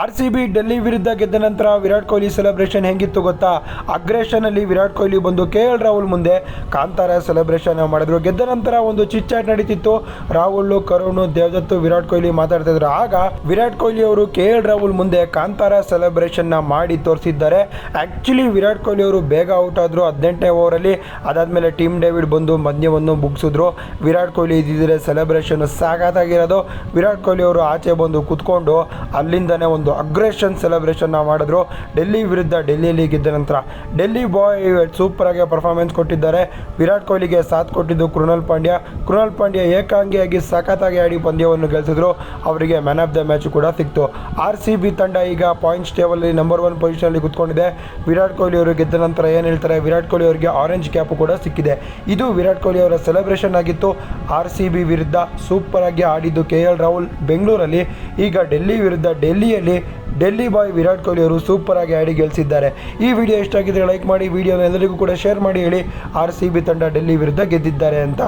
R C B Delhi ವಿರುದ್ಧ ಗೆದ್ದ ನಂತರ ವಿರಾಟ್ ಕೊಹ್ಲಿ ಸೆಲೆಬ್ರೇಷನ್ ಹೆಂಗಿತ್ತು ಗೊತ್ತಾ? ಅಗ್ರೇಷನಲ್ಲಿ ವಿರಾಟ್ ಕೊಹ್ಲಿ ಬಂದು ಕೆ ಎಲ್ ರಾಹುಲ್ ಮುಂದೆ. ಕಾಂತಾರ ಸೆಲೆಬ್ರೇಷನ್ ಮಾಡಿದ್ರು. ಗೆದ್ದ ನಂತರ ಒಂದು ಚಿಚ್ಚಾಟ್ ನಡೀತಿತ್ತು. ರಾಹುಲ್, ಕರುಣ್, ದೇವದತ್ ವಿರಾಟ್ ಕೊಹ್ಲಿ ಮಾತಾಡ್ತಾ ಇದ್ರು. ಆಗ ವಿರಾಟ್ ಕೊಹ್ಲಿ ಅವರು ಕೆ ಎಲ್ ರಾಹುಲ್ ಮುಂದೆ ಕಾಂತಾರ ಸೆಲೆಬ್ರೇಷನ್ನ ಮಾಡಿ ತೋರಿಸಿದ್ದಾರೆ. ಆಕ್ಚುಲಿ ವಿರಾಟ್ ಕೊಹ್ಲಿ ಅವರು ಬೇಗ ಔಟ್ ಆದ್ರು ಹದಿನೆಂಟನೇ ಓವರಲ್ಲಿ ಅದಾದ್ಮೇಲೆ ಟೀಮ್ ಡೇವಿಡ್ ಬಂದು ಮದ್ಯವನ್ನು ಮುಗಿಸಿದ್ರು. ವಿರಾಟ್ ಕೊಹ್ಲಿ ಇದ್ದಿದ್ರೆ ಸೆಲೆಬ್ರೇಷನ್ ಸಾಕಾಗಿರೋದು ವಿರಾಟ್ ಕೊಹ್ಲಿ ಅವರು ಆಚೆ ಬಂದು ಕುತ್ಕೊಂಡು ಅಲ್ಲಿಂದನೇ ಒಂದು ಅಗ್ರೆಷನ್ ಸೆಲೆಬ್ರೇಷನ್ ಮಾಡಿದ್ರು. ಡೆಲ್ಲಿ ವಿರುದ್ಧ ಡೆಲ್ಲಿಯಲ್ಲಿ ಗೆದ್ದ ನಂತರ ಡೆಲ್ಲಿ ಬಾಯ್ ಸೂಪರಾಗಿ ಪರ್ಫಾರ್ಮೆನ್ಸ್ ಕೊಟ್ಟಿದ್ದಾರೆ. ವಿರಾಟ್ ಕೊಹ್ಲಿಗೆ ಸಾಥ್ ಕೊಟ್ಟಿದ್ದು ಕೃಣಾಲ್ ಪಾಂಡ್ಯ. ಕೃಣಾಲ್ ಪಾಂಡ್ಯ ಏಕಾಂಗಿಯಾಗಿ ಸಖತ್ತಾಗಿ ಆಡಿ ಪಂದ್ಯವನ್ನು ಗೆಲ್ಲಿಸಿದ್ರು ಅವರಿಗೆ ಮ್ಯಾನ್ ಆಫ್ ದ ಮ್ಯಾಚ್ ಕೂಡ ಸಿಕ್ತು. ಆರ್ ಸಿ ಬಿ ತಂಡ ಈಗ ಪಾಯಿಂಟ್ಸ್ ಟೇಬಲ್ ನಂಬರ್ ಒನ್ ಪೊಸಿಷನಲ್ಲಿ ಕುತ್ಕೊಂಡಿದೆ. ವಿರಾಟ್ ಕೊಹ್ಲಿ ಅವರು ಗೆದ್ದ ನಂತರ ಏನು ಹೇಳ್ತಾರೆ? ವಿರಾಟ್ ಕೊಹ್ಲಿ ಅವರಿಗೆ ಆರೆಂಜ್ ಕ್ಯಾಪ್ ಕೂಡ ಸಿಕ್ಕಿದೆ. ಇದು ವಿರಾಟ್ ಕೊಹ್ಲಿ ಅವರ ಸೆಲೆಬ್ರೇಷನ್ ಆಗಿತ್ತು. ಆರ್ ಸಿ ಬಿ ವಿರುದ್ಧ ಸೂಪರಾಗಿ ಆಡಿದ್ದು ಕೆ ಎಲ್ ರಾಹುಲ್ ಬೆಂಗಳೂರಲ್ಲಿ. ಈಗ ಡೆಲ್ಲಿ ವಿರುದ್ಧ ಡೆಲ್ಲಿಯಲ್ಲಿ ಡೆಲ್ಲಿ ಬಾಯ್ ವಿರಾಟ್ ಕೊಹ್ಲಿ ಅವರು ಸೂಪರ್ ಆಗಿ ಆಡಿ ಗೆಲ್ಲಿಸಿದ್ದಾರೆ ಈ ವಿಡಿಯೋ ಇಷ್ಟ ಆಗಿದ್ರೆ ಲೈಕ್ ಮಾಡಿ ವಿಡಿಯೋನ ಎಲ್ಲರಿಗೂ ಕೂಡ ಶೇರ್ ಮಾಡಿ ಹೇಳಿ. ಆರ್ ಸಿ ಬಿ ತಂಡ ಡೆಲ್ಲಿ ವಿರುದ್ಧ ಗೆದ್ದಿದ್ದಾರೆ ಅಂತ.